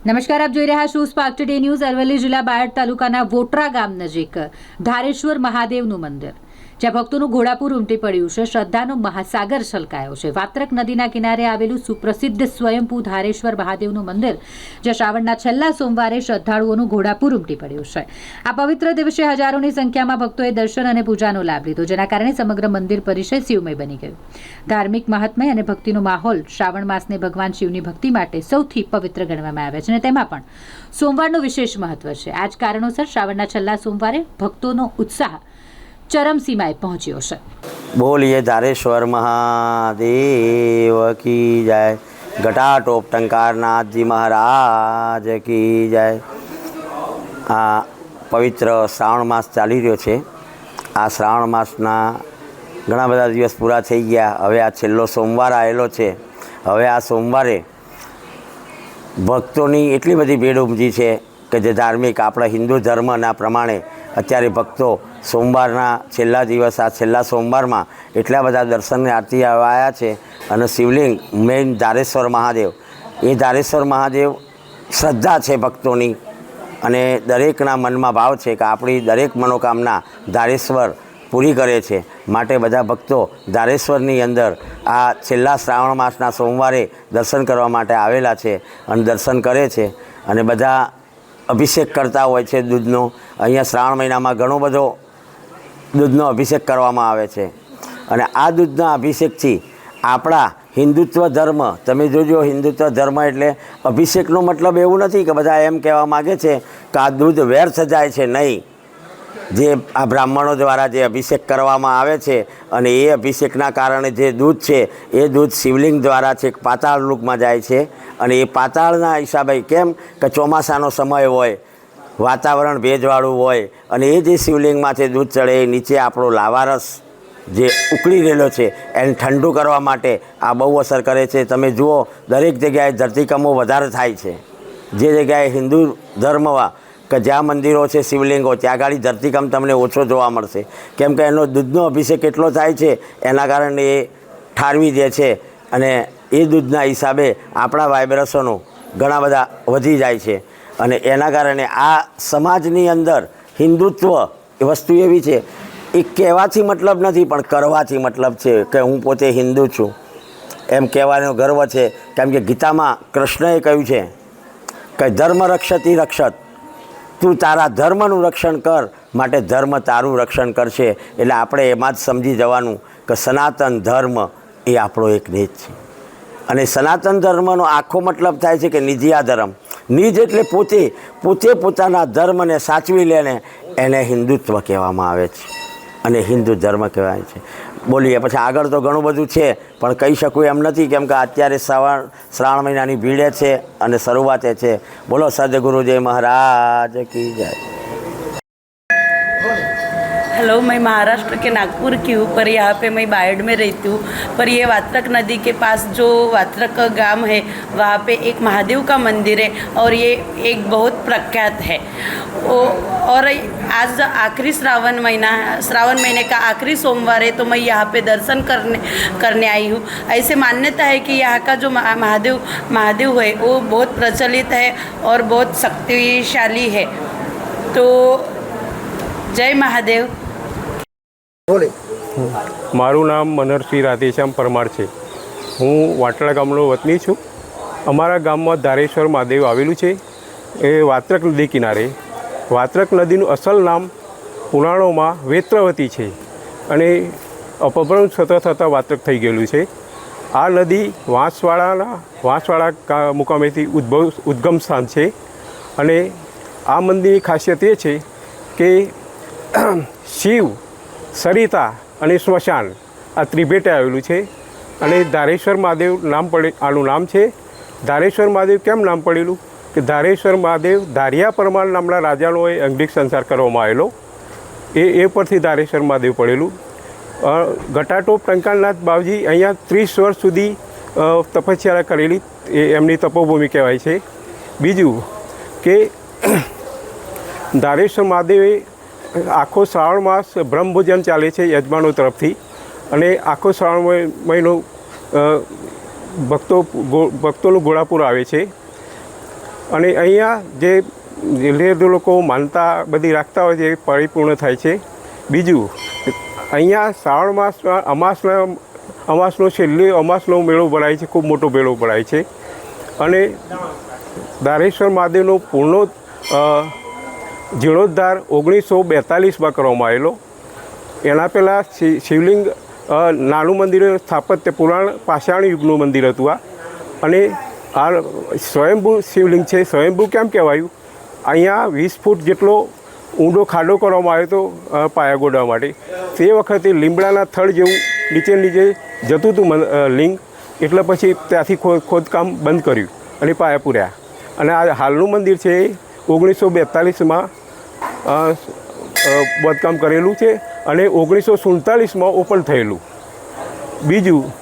નમસ્કાર, આપ જોઈ રહ્યા છો સ્પાર્ક ટુડે ન્યૂઝ અરવલ્લી જિલ્લા બાયડ તાલુકાના વોટરા ગામ નજીક ધારેશ્વર મહાદેવનું મંદિર. જ્યાં ભક્તોનું ઘોડાપુર ઉમટી પડ્યું છે, શ્રદ્ધાનો મહાસાગર છલકાયો છે. વાત્રક નદીના કિનારે આવેલું સુપ્રસિદ્ધ સ્વયંભૂ ધારેશ્વર મહાદેવનું મંદિર, જ્યાં શ્રાવણના છેલ્લા સોમવારે શ્રદ્ધાળુઓનું ઘોડાપુર ઉમટી પડ્યું છે. આ પવિત્ર દિવસે હજારોની સંખ્યામાં ભક્તોએ દર્શન અને પૂજાનો લાભ લીધો, જેના કારણે સમગ્ર મંદિર પરિસર શિવમય બની ગયું. ધાર્મિક મહાત્મય અને ભક્તિનો માહોલ શ્રાવણ માસને ભગવાન શિવની ભક્તિ માટે સૌથી પવિત્ર ગણવામાં આવે છે અને તેમાં પણ સોમવારનું વિશેષ મહત્વ છે. આ જ કારણોસર શ્રાવણના છેલ્લા સોમવારે ભક્તોનો ઉત્સાહ ચરમસીમાએ પહોંચ્યો છે. બોલીએ ધારેશ્વર મહાદેવ કી જય. ઘટાટોપ ટંકારનાથજી મહારાજ કી જય. આ પવિત્ર શ્રાવણ માસ ચાલી રહ્યો છે. આ શ્રાવણ માસના ઘણા બધા દિવસ પૂરા થઈ ગયા. હવે આ છેલ્લો સોમવાર આવેલો છે. હવે આ સોમવારે ભક્તોની એટલી બધી ભીડ ઉમજી છે કે જે ધાર્મિક આપણા હિન્દુ ધર્મના પ્રમાણે અત્યારે ભક્તો સોમવારના છેલ્લા દિવસ, આ છેલ્લા સોમવારમાં એટલા બધા દર્શનની આરતી આવ્યા છે અને શિવલિંગ મેઇન ધારેશ્વર મહાદેવ. એ ધારેશ્વર મહાદેવ શ્રદ્ધા છે ભક્તોની અને દરેકના મનમાં ભાવ છે કે આપણી દરેક મનોકામના ધારેશ્વર પૂરી કરે છે. માટે બધા ભક્તો ધારેશ્વરની અંદર આ છેલ્લા શ્રાવણ માસના સોમવારે દર્શન કરવા માટે આવેલા છે અને દર્શન કરે છે અને બધા અભિષેક કરતા હોય છે દૂધનો. અહીંયા શ્રાવણ મહિનામાં ઘણો બધો દૂધનો અભિષેક કરવામાં આવે છે. અને આ દૂધના અભિષેકથી આપણા હિન્દુત્વ ધર્મ, તમે જોજો હિન્દુત્વ ધર્મ એટલે અભિષેકનો મતલબ એવું નથી કે બધા એમ કહેવા માગે છે કે આ દૂધ વ્યર્થ જાય છે નહીં. જે આ બ્રાહ્મણો દ્વારા જે અભિષેક કરવામાં આવે છે અને એ અભિષેકના કારણે જે દૂધ છે, એ દૂધ શિવલિંગ દ્વારા છેક પાતાળ લોકમાં જાય છે. અને એ પાતાળના હિસાબે કેમ કે ચોમાસાનો સમય હોય વાતાવરણ ભેજવાળું હોય અને એ જે શિવલિંગમાંથી દૂધ ચડે એ નીચે આપણો લાવારસ જે ઉકળી રહેલો છે, એને ઠંડુ કરવા માટે આ બહુ અસર કરે છે. તમે જુઓ, દરેક જગ્યાએ ધરતીકંપો વધારે થાય છે. જે જગ્યાએ હિન્દુ ધર્મમાં કે જ્યાં મંદિરો છે, શિવલિંગો, ત્યાં આગળ ધરતીકંપ તમને ઓછો જોવા મળશે. કેમ કે એનો દૂધનો અભિષેક એટલો થાય છે, એના કારણે એ ઠારવી દે છે અને એ દૂધના હિસાબે આપણા વાઇબ્રેશનો ઘણા બધા વધી જાય છે. અને એના કારણે આ સમાજની અંદર હિન્દુત્વ એ વસ્તુ એવી છે, એ કહેવાથી મતલબ નથી, પણ કરવાથી મતલબ છે કે હું પોતે હિન્દુ છું. એમ કહેવાનો ગર્વ છે કેમ કે ગીતામાં કૃષ્ણએ કહ્યું છે કે ધર્મ રક્ષતી રક્ષત. તું તારા ધર્મનું રક્ષણ કર, માટે ધર્મ તારું રક્ષણ કરશે. એટલે આપણે એમાં જ સમજી જવાનું કે સનાતન ધર્મ એ આપણો એક નિજ છે. અને સનાતન ધર્મનો આખો મતલબ થાય છે કે નિજિયા ધર્મ નિજ એટલે પોતે પોતે પોતાના ધર્મને સાચવી લેને એને હિન્દુત્વ કહેવામાં આવે છે. અને હિન્દુ ધર્મ કહેવાય છે. બોલીએ પછી આગળ તો ઘણું બધું છે, પણ કહી શકું એમ નથી કેમ કે અત્યારે શ્રાવણ શ્રાવણ મહિનાની ભીડે છે અને શરૂઆતે છે. બોલો સદગુરુજી મહારાજ કી જય. हेलो मैं महाराष्ट्र के नागपुर की हूँ पर यहाँ पे मैं बायड में रहती हूँ। पर ये वात्रक नदी के पास जो वात्रक गाँव है वहाँ पे एक महादेव का मंदिर है और ये एक बहुत प्रख्यात है। ओ, और आज आखिरी श्रावण महीना श्रावण महीने का आखिरी सोमवार है तो मैं यहाँ पे दर्शन करने करने आई हूँ। ऐसे मान्यता है कि यहाँ का जो महा- महादेव महादेव है वो बहुत प्रचलित है और बहुत शक्तिशाली है। तो जय महादेव। મારું નામ મનરસિંહ રાધેશ્યામ પરમાર છે. હું વાટડા ગામનો વતની છું. અમારા ગામમાં ધારેશ્વર મહાદેવ આવેલું છે. એ વાત્રક નદી કિનારે. વાત્રક નદીનું અસલ નામ પુરાણોમાં વેત્રવતી છે અને અપભ્રંશ થતાં થતાં વાત્રક થઈ ગયેલું છે. આ નદી વાંસવાડાના વાંસવાડા મુકામેથી ઉદ્ભવ ઉદ્ગમ સ્થાન છે. અને આ મંદિરની ખાસિયત એ છે કે શિવ સરિતા અને સ્મશાન આ ત્રિભેટે આવેલું છે અને ધારેશ્વર મહાદેવ નામ પડે આનું નામ છે. ધારેશ્વર મહાદેવ કેમ નામ પડેલું? કે ધારેશ્વર મહાદેવ ધારિયા પરમાર નામના રાજાનો એ અંગિક સંસાર કરવામાં આવેલો. એ એ પરથી ધારેશ્વર મહાદેવ પડેલું. ઘટાટોપ ટંકાલનાથ બાવજી અહીંયા ત્રીસ વર્ષ સુધી તપસ્યા કરેલી એ એમની તપોભૂમિ કહેવાય છે. બીજું કે ધારેશ્વર મહાદેવે આખો શ્રાવણ માસ બ્રહ્મભોજન ચાલે છે યજમાનો તરફથી. અને આખો શ્રાવણ મહિનો ભક્તો ભક્તોનું ઘોડાપુર આવે છે. અને અહીંયા જે જે લોકો માનતા બધી રાખતા હોય છે, એ પરિપૂર્ણ થાય છે. બીજું, અહીંયા શ્રાવણ માસમાં અમાસના, અમાસનો છેલ્લે અમાસનો મેળો ભરાય છે, ખૂબ મોટો મેળો ભરાય છે. અને દારેશ્વર મહાદેવનો પૂર્ણો જીર્ણોદ્ધાર ઓગણીસો બેતાલીસમાં કરવામાં આવેલો. એના પહેલાં શિવલિંગ નાનું મંદિર સ્થાપત્ય પુરાણ, પાષાણ યુગનું મંદિર હતું આ. અને આ સ્વયંભૂ શિવલિંગ છે. સ્વયંભૂ કેમ કહેવાયું? અહીંયા વીસ ફૂટ જેટલો ઊંડો ખાડો કરવામાં આવ્યો હતો પાયા ગોડવા માટે. તે વખતે લીમડાના થડ જેવું નીચે નીચે જતું હતું લિંગ. એટલે પછી ત્યાંથી ખોદકામ બંધ કર્યું અને પાયા પૂર્યા. અને આ હાલનું મંદિર છે એ ઓગણીસો બેતાલીસમાં બાંધકામ કરેલું છે અને ઓગણીસો સુડતાલીસમાં ઓપન થયેલું. બીજું